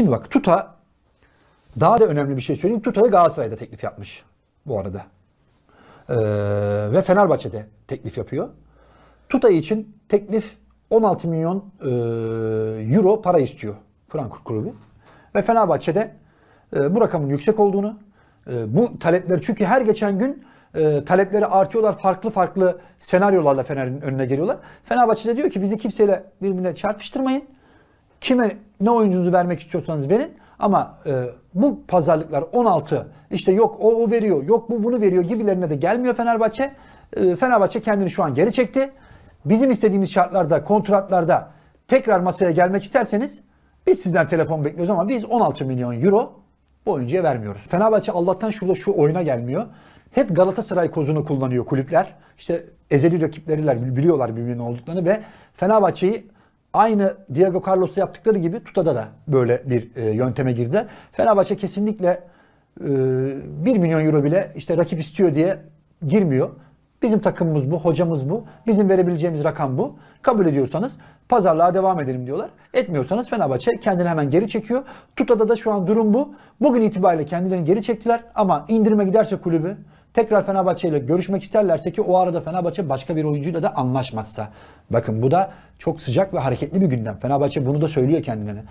Şimdi bak Tuta daha da önemli bir şey söyleyeyim. Tuta da Galatasaray'da teklif yapmış bu arada. Ee, ve Fenerbahçe'de teklif yapıyor. Tuta için teklif 16 milyon e, euro para istiyor Frankfurt kulübü. Ve Fenerbahçe'de e, bu rakamın yüksek olduğunu, e, bu talepleri çünkü her geçen gün e, talepleri artıyorlar. Farklı farklı senaryolarla Fener'in önüne geliyorlar. Fenerbahçe de diyor ki bizi kimseyle birbirine çarpıştırmayın. Kime ne oyuncunuzu vermek istiyorsanız verin. Ama e, bu pazarlıklar 16 işte yok o, o veriyor yok bu bunu veriyor gibilerine de gelmiyor Fenerbahçe. E, Fenerbahçe kendini şu an geri çekti. Bizim istediğimiz şartlarda kontratlarda tekrar masaya gelmek isterseniz biz sizden telefon bekliyoruz ama biz 16 milyon euro bu oyuncuya vermiyoruz. Fenerbahçe Allah'tan şurada şu oyuna gelmiyor. Hep Galatasaray kozunu kullanıyor kulüpler. İşte ezeli rakipleriler biliyorlar birbirinin olduklarını ve Fenerbahçe'yi aynı Diego Carlos'ta yaptıkları gibi Tuta'da da böyle bir e, yönteme girdi. Fenerbahçe kesinlikle e, 1 milyon euro bile işte rakip istiyor diye girmiyor. Bizim takımımız bu, hocamız bu. Bizim verebileceğimiz rakam bu. Kabul ediyorsanız pazarlığa devam edelim diyorlar. Etmiyorsanız Fenerbahçe kendini hemen geri çekiyor. Tuta'da da şu an durum bu. Bugün itibariyle kendilerini geri çektiler ama indirime giderse kulübü tekrar Fenerbahçe ile görüşmek isterlerse ki o arada Fenerbahçe başka bir oyuncuyla da anlaşmazsa. Bakın bu da çok sıcak ve hareketli bir gündem. Fenerbahçe bunu da söylüyor kendilerine.